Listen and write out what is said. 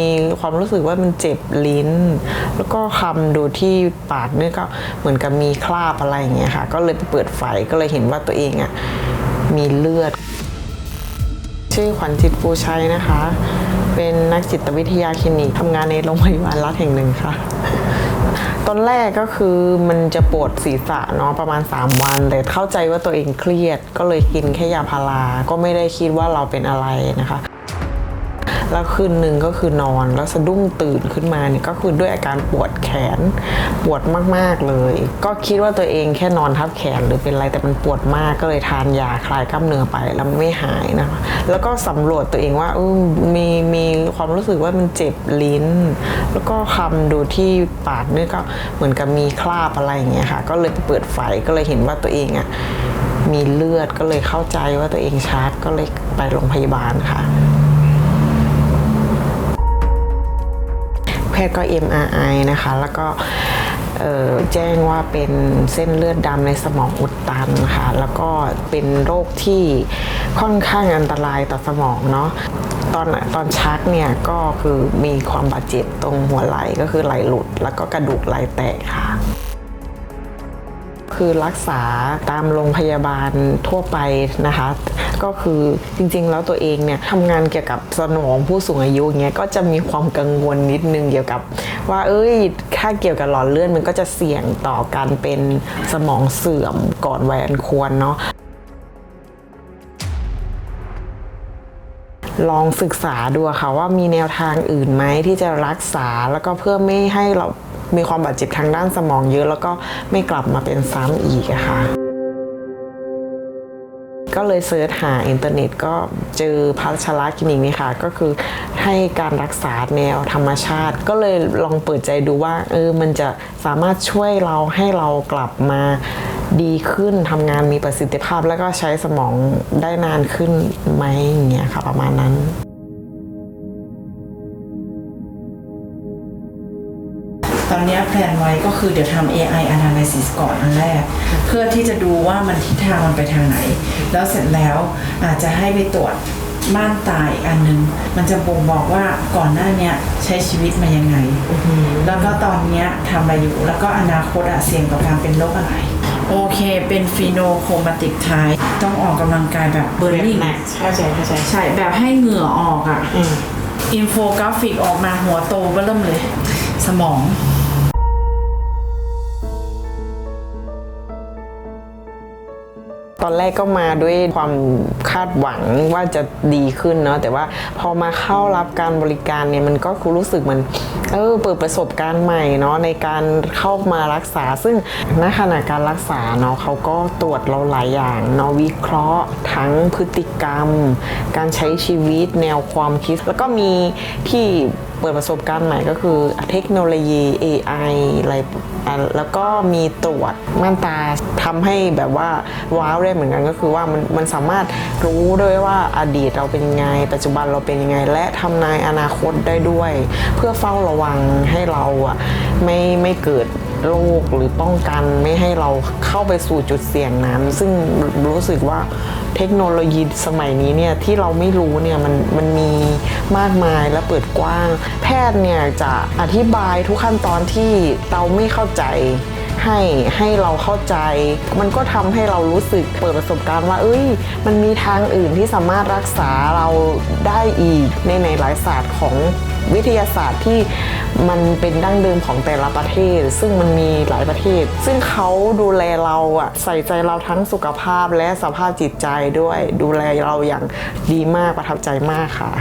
มีความรู้สึกว่ามันเจ็บลิ้น แล้วก็คำดูที่ปากเนี่ยก็เหมือนกับมีคราบอะไรอย่างเงี้ยค่ะ ก็เลยไปเปิดไฟก็เลยเห็นว่าตัวเองอะมีเลือด ชื่อขวัญจิตปูชัยนะคะ เป็นนักจิตวิทยาคลินิกทำงานในโรงพยาบาลรัฐแห่งหนึ่งค่ะตอนแรกก็คือมันจะปวดศีรษะเนาะประมาณ 3 วัน แต่เข้าใจว่าตัวเองเครียด ก็เลยกินแค่ยาพาราก็ไม่ได้คิดว่าเราเป็นอะไรนะคะ แล้วคืนหนึ่งก็คือนอน แล้วสะดุ้งตื่นขึ้นมาเนี่ยก็คือด้วยอาการปวดแขนปวดมากๆเลย ก็คิดว่าตัวเองแค่นอนทับแขนหรือเป็นอะไรแต่มันปวดมากก็เลยทานยาคลายกล้ามเนื้อไปแล้วไม่หายนะคะแล้วก็สำรวจตัวเองว่าเออมีมีความรู้สึกว่ามันเจ็บลิ้น แล้วก็คำดูที่ปากเนี่ก็เหมือนกับมีคราบอะไรอย่างเงี้ยค่ะ ก็เลยไปเปิดไฟก็เลยเห็นว่าตัวเองอะมีเลือดก็เลยเข้าใจว่าตัวเองชาร์จก็เลยไปโรงพยาบาลค่ะ ทย์ก็ MRI นะคะ แล้วก็แจ้งว่าเป็นเส้นเลือดดำในสมองอุดตันค่ะ แล้วก็เป็นโรคที่ค่อนข้างอันตรายต่อสมองเนาะตอนตอนชักเนี่ยก็คือมีความบาดเจ็บตรงหัวไหล่ก็คือไหล่หลุด แล้วก็กระดูกไหล่แตกค่ะ คือรักษาตามโรงพยาบาลทั่วไปนะคะ ก็คือจริงๆ แล้วตัวเองเนี่ยทำงานเกี่ยวกับสมองผู้สูงอายุเงี้ยก็จะมีความกังวลนิดนึงเกี่ยวกับ ว่าเอ้ยถ้าเกี่ยวกับหลอดเลือดมันก็จะเสี่ยงต่อการเป็นสมองเสื่อมก่อนวัยอันควรเนาะลองศึกษาดูค่ะว่ามีแนวทางอื่นไหมที่จะรักษาแล้วก็เพื่อไม่ให้เรา มีความบาดเจ็บทางด้านสมองเยอะ แล้วก็ไม่กลับมาเป็นซ้ำอีกค่ะ ก็เลยเซิร์ชหาอินเทอร์เน็ตก็เจอพัชระคลินิกนี่ค่ะ ก็คือให้การรักษาแนวธรรมชาติ ก็เลยลองเปิดใจดูว่าเออมันจะสามารถช่วยเราให้เรากลับมาดีขึ้นทำงานมีประสิทธิภาพแล้วก็ใช้สมองได้นานขึ้นไหมอย่างเงี้ยค่ะประมาณนั้น ตอนเนี้ยแพลนไว้ก็คือเดี๋ยวทำ AI analysis ก่อนอันแรก เพื่อที่จะดูว่ามันทิศทางมันไปทางไหน แล้วเสร็จแล้วอาจจะให้ไปตรวจม่านตาอีกอันนึงมันจะบ่งบอกว่าก่อนหน้าเนี้ยใช้ชีวิตมายังไง แล้วก็ตอนเนี้ยทำอะไรอยู่ แล้วก็อนาคตอะเสี่ยงต่อการเป็นโรคอะไร โอเค เป็นฟีโนโครมาติกไทต้องออกกำลังกายแบบเบิร์นิ่งเข้าใจเข้าใจใช่แบบให้เหงื่อออกอะ่ะอินโฟกราฟิกออกมาหัวโตเบิ่มเลย สมองตอนแรกก็มาด้วยความคาดหวังว่าจะดีขึ้นเนาะแต่ว่าพอมาเข้ารับการบริการเนี่ยมันก็คือรู้สึกมันเออเปิดประสบการณ์ใหม่เนาะในการเข้ามารักษา ซึ่งณขณะการรักษาเนาะเขาก็ตรวจเราหลายอย่างเนาะวิเคราะห์ ทั้งพฤติกรรม การใช้ชีวิตแนวความคิด แล้วก็มีที่ เปิดประสบการณ์ใหม่ก็คือเทคโนโลยี AI อะไรแล้วก็มีตรวจม่านตาทำให้แบบว่าว้าวได้เหมือนกันก็คือว่ามันมันสามารถรู้ด้วยว่าอดีตเราเป็นยังไง ปัจจุบันเราเป็นยังไง และทำนายอนาคตได้ด้วย เพื่อเฝ้าระวังให้เราอะไม่ไม่เกิด โรคหรือป้องกันไม่ให้เราเข้าไปสู่จุดเสี่ยงนั้น ซึ่งรู้สึกว่าเทคโนโลยีสมัยนี้เนี่ยที่เราไม่รู้เนี่ยมันมันมีมากมายและเปิดกว้าง แพทย์เนี่ยจะอธิบายทุกขั้นตอนที่เราไม่เข้าใจ ให้ให้เราเข้าใจ มันก็ทำให้เรารู้สึกเปิดประสบการณ์ว่า เอ้ย มันมีทางอื่นที่สามารถรักษาเราได้อีกในในหลายศาสตร์ของวิทยาศาสตร์ที่มันเป็นดั้งเดิมของแต่ละประเทศ ซึ่งมันมีหลายประเทศ ซึ่งเขาดูแลเราอะใส่ใจเราทั้งสุขภาพและสภาพจิตใจด้วย ดูแลเราอย่างดีมากประทับใจมากค่ะ